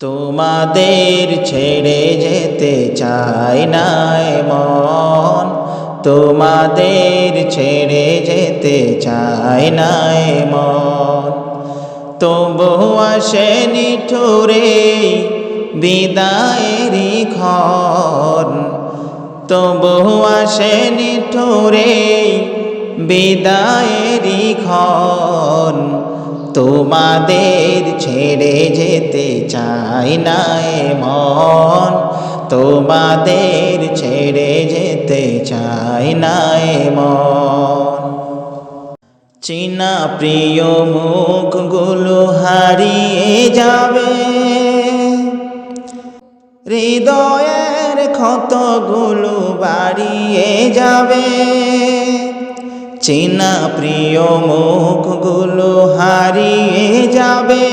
তোমাদের ছেড়ে যেতে চাই নাই মন তোমাদের ছেড়ে যেতে চাই নাই মন তবু আসে নিঠুরে বিদায়েরই ক্ষণ তবু আসে নিঠুরে বিদায়েরই ক্ষণ তোমাদের ছেড়ে যেতে চাই নাই মন তোমাদের ছেড়ে যেতে চাই নাই মন চীনা প্রিয় মুখগুলো হারিয়ে যাবে। হৃদয়ের ক্ষতগুলো বাড়িয়ে যাবে। চীনা প্রিয় মুখগুলো হারিয়ে যাবে।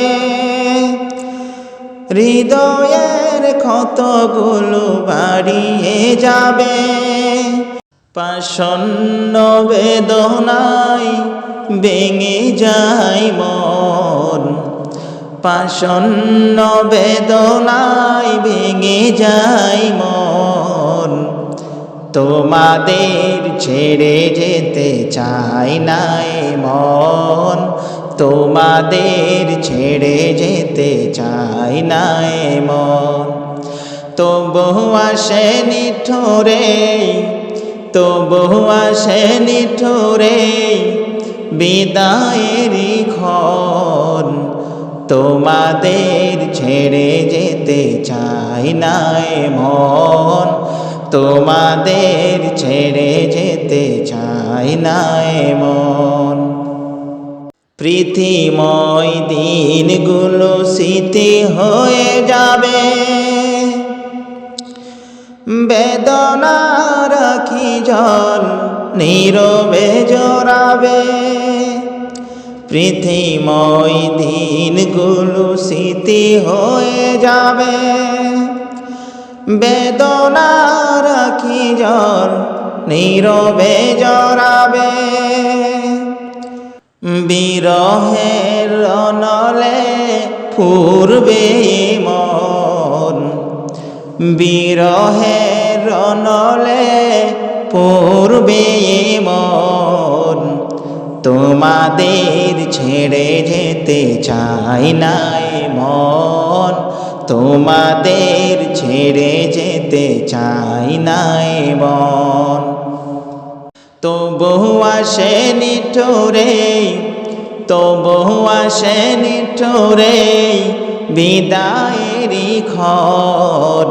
হৃদয়ের ক্ষতগুলো বাড়িয়ে যাবে। পাশন্ন বেদনায় ভেঙে যায় মন। পাশন্ন বেদনায় ভেঙে যায় মন। তোমাদের ছেড়ে যেতে চাই নাই মন। তোমাদের ছেড়ে যেতে চাই নাই মন। তবু আসে নিঠোরে, তবু আসে নিঠোরে বিদায়েরই ক্ষণ। তোমাদের ছেড়ে যেতে চাই নাই মন। তোমাদের ছেড়ে যেতে চাই নাই মন পৃথিবীময় দিনগুলো স্মৃতি হয়ে যাবে। বেদনা রাখি জল নীরবে জড়াবে। পৃথিবীময় দিনগুলো স্মৃতি হয়ে যাবে। বেদনা রাখি জল নীরবে জরাবে বিরহের রনলে ফুরবে মন, বিরহের রনলে পূর্বে মন। তোমাদের ছেড়ে যেতে চাই নাই মন তোমাদের ছেড়ে যেতে চাই নাই মন তবু আসে নিঠোরে, তবু আসে নিঠোরে বিদায়েরই খন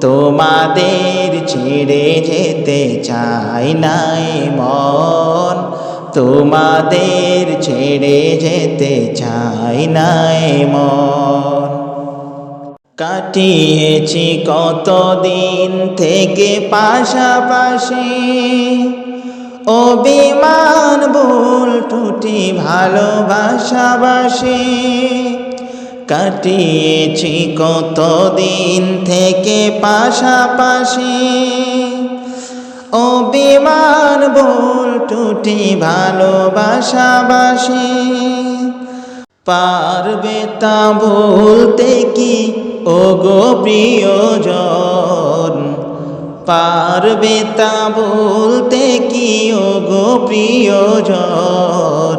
তোমাদের ছেড়ে যেতে চাই নাই মন তোমাদের ছেড়ে যেতে চাই নাই মন কাটিয়েছি কতদিন থেকে পাশাপাশি। অভিমান, ভুল টুটি ভালোবাসাবাসি। কাটিয়েছি কতদিন থেকে পাশাপাশি। অভিমান, ভুল টুটি ভালোবাসাবাসি। পারবে তা বলতে কি ও গো প্রিয়জন, পারবে তা বলতে কি ও গো প্রিয়জন?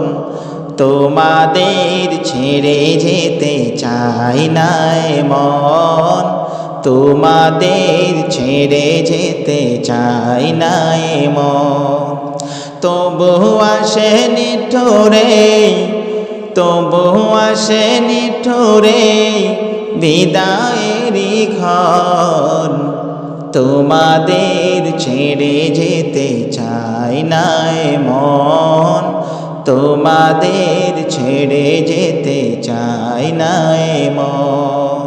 তোমাদের ছেড়ে যেতে চাই নাই মন তোমাদের ছেড়ে যেতে চাই নাই মন তবু আসে নিঠোরে, তবু আসে নিঠোরে বিদায়েরই ঘর। তোমাদের ছেড়ে যেতে চাই নাই মন তোমাদের ছেড়ে যেতে চাই নাই মন